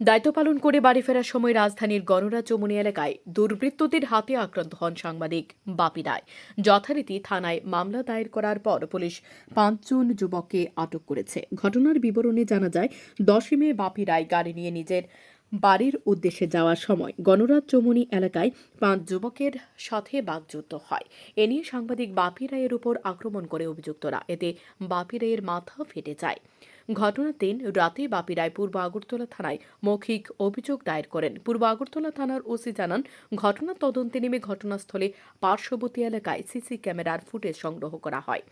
দায়িত্ব পালন করে বাড়ি ফেরার সময় রাজধানীর গণরা চমুনি এলাকায় দুর্বৃত্তদের হাতে আক্রান্ত হন সাংবাদিক বাপি রায়। যথারীতি থানায় মামলা দায়ের করার পর পুলিশ পাঁচজন যুবককে আটক করেছে। ঘটনার বিবরণে জানা যায়, দশই মে বাপি রায় গাড়ি নিয়ে নিজের বাড়ির উদ্দেশ্যে যাওয়ার সময় গণরাজ চমুনি এলাকায় পাঁচ যুবকের সাথে বাগযুদ্ধ হয়। এ নিয়ে সাংবাদিক বাপি রায়ের উপর আক্রমণ করে অভিযুক্তরা। এতে বাপি রায়ের মাথা ফেটে যায়। ঘটনার দিন রাতে বাপি রায় পূর্ব আগরতলা থানায় মৌখিক অভিযোগ দায়ের করেন। পূর্ব আগরতলা থানার ওসি জানান, ঘটনা তদন্তে নেমে ঘটনাস্থলে পার্শ্ববর্তী এলাকায় সিসি ক্যামেরার ফুটেজ সংগ্রহ করা হয়।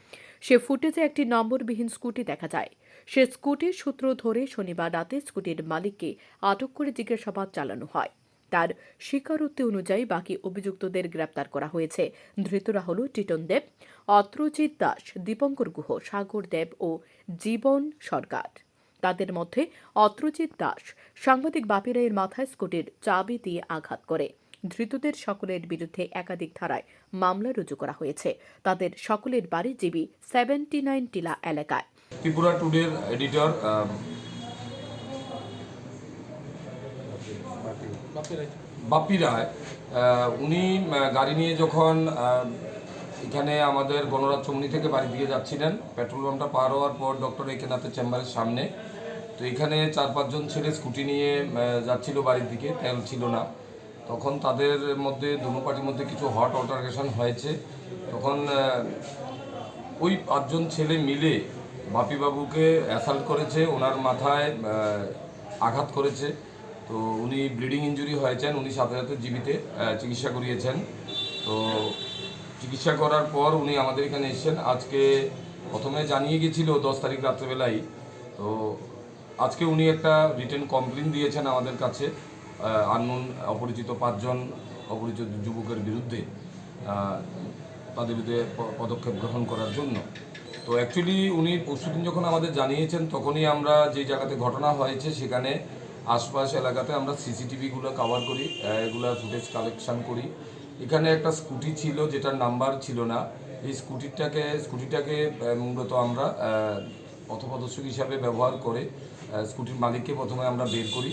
সে ফুটেজে একটি নম্বরবিহীন স্কুটি দেখা যায়। সে স্কুটির সূত্র ধরে শনিবার রাতে স্কুটির মালিককে আটক করে জিজ্ঞাসাবাদ চালানো হয়। তার স্বীকারোক্তি অনুযায়ী বাকি অভিযুক্তদের গ্রেপ্তার করা হয়েছে। ধৃতরা হল টিটন দেব, অত্রজিৎ দাস, দীপঙ্কর গুহ, সাগর দেব ও জীবন সরকার। তাদের মধ্যে অত্রজিৎ দাস সাংবাদিক বাপি রায়ের মাথায় স্কুটির চাবি দিয়ে আঘাত করে। ধৃতদের সকলের বিরুদ্ধে একাধিক ধারায় মামলা রুজু করা হয়েছে। তাদের সকলের বাড়ি জিবি সেভেন্টি নাইন টিলা এলাকায়। ত্রিপুরা টুডের এডিটর বাপ্পি রায়। উনি গাড়ি নিয়ে যখন এখানে আমাদের গণরাজ চমনি থেকে বাড়ি দিয়ে যাচ্ছিলেন, পেট্রোল পাম্পটা পার হওয়ার পর ডক্টর একেনাথের চেম্বারের সামনে। তো এখানে চার, পাঁচজন ছেলে স্কুটি নিয়ে যাচ্ছিল বাড়ির দিকে, তেল ছিল না। তখন তাদের মধ্যে, দুনো পার্টির মধ্যে কিছু হট অল্টারকেশন হয়েছে। তখন ওই পাঁচজন ছেলে মিলে বাপিবাবুকে অ্যাসাল্ট করেছে, ওনার মাথায় আঘাত করেছে। তো উনি ব্লিডিং ইঞ্জুরি হয়েছেন, উনি সাথে সাথে জীবিতে চিকিৎসা করিয়েছেন। তো চিকিৎসা করার পর উনি আমাদের এখানে এসেছেন। আজকে প্রথমে জানিয়ে গেছিল দশ তারিখ রাত্রেবেলায়। তো আজকে উনি একটা রিটেন কমপ্লেন দিয়েছেন আমাদের কাছে আননোন অপরিচিত পাঁচজন, অপরিচিত যুবকের বিরুদ্ধে তাদের বিরুদ্ধে পদক্ষেপ গ্রহণ করার জন্য। তো অ্যাকচুয়ালি উনি পরশুদিন যখন আমাদের জানিয়েছেন, তখনই আমরা যে জায়গাতে ঘটনা হয়েছে, সেখানে আশপাশ এলাকাতে আমরা সিসিটিভিগুলো কভার করি এগুলো ফুটেজ কালেকশন করি। এখানে একটা স্কুটি ছিল যেটার নাম্বার ছিল না। এই স্কুটিটাকে স্কুটিটাকে মূলত আমরা পথপ্রদর্শক হিসাবে ব্যবহার করে স্কুটির মালিককে প্রথমে আমরা বের করি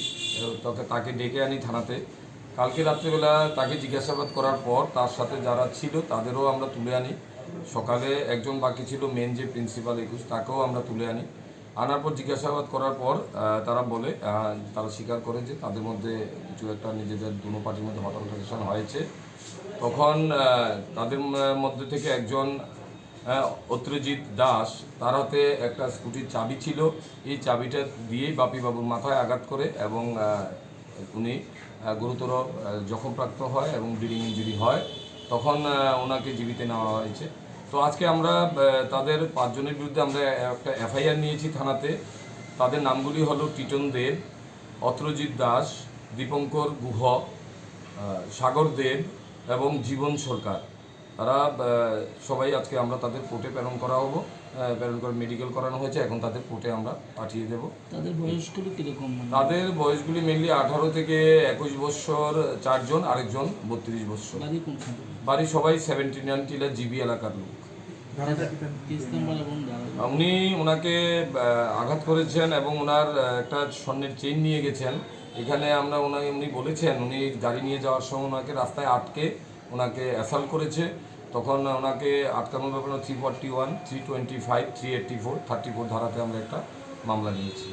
তাকে তাকে ডেকে আনি থানাতে। কালকে রাত্রেবেলা তাকে জিজ্ঞাসাবাদ করার পর তার সাথে যারা ছিল তাদেরও আমরা তুলে আনি। সকালে একজন বাকি ছিল মেন যে প্রিন্সিপাল একুশ, তাকেও আমরা তুলে আনি। আনার পর জিজ্ঞাসাবাদ করার পর তারা বলে তারা স্বীকার করে যে তাদের মধ্যে কিছু একটা নিজেদের দুনো পার্টির মধ্যে হট অল্টারেশন হয়েছে। তখন তাদের মধ্যে থেকে একজন অত্রজিৎ দাস তার হাতে একটা স্কুটির চাবি ছিল। এই চাবিটা দিয়েই বাপিবাবুর মাথায় আঘাত করে এবং উনি গুরুতর জখমপ্রাপ্ত হয় এবং ব্লিডিং ইঞ্জুরি হয়। তখন ওনাকে জীবিতে নেওয়া হয়েছে। তো আজকে আমরা তাদের পাঁচজনের বিরুদ্ধে আমরা একটা এফআইআর নিয়েছি থানাতে। তাদের নামগুলি হলো টিটন দেব, অত্রজিৎ দাস, দীপঙ্কর গুহ সাগর দেব এবং জীবন সরকার। তারা সবাই আজকে আমরা তাদের কোর্টে প্রেরণ করা হব। প্রেরণ করে মেডিকেল করানো হয়েছে এখন তাদের কোর্টে আমরা পাঠিয়ে দেব। তাদের বয়সগুলো কীরকম মানে? তাদের বয়সগুলি মেনলি আঠারো থেকে একুশ বছর চারজন আরেকজন বত্রিশ বছর। বাড়ি বাড়ি সবাই সেভেন্টি নাইন টিলা জিবি এলাকার লোক। উনি ওনাকে আঘাত করেছেন এবং ওনার একটা স্বর্ণের চেইন নিয়ে গেছেন। এখানে আমরা ওনাকে উনি বলেছেন উনি গাড়ি নিয়ে যাওয়ার সময় ওনাকে রাস্তায় আটকে ওনাকে অ্যাসাল্ট করেছে। তখন ওনাকে আটকানোর ব্যাপারে three forty one three twenty five three eighty four thirty four ধারাতে আমরা একটা মামলা নিয়েছি।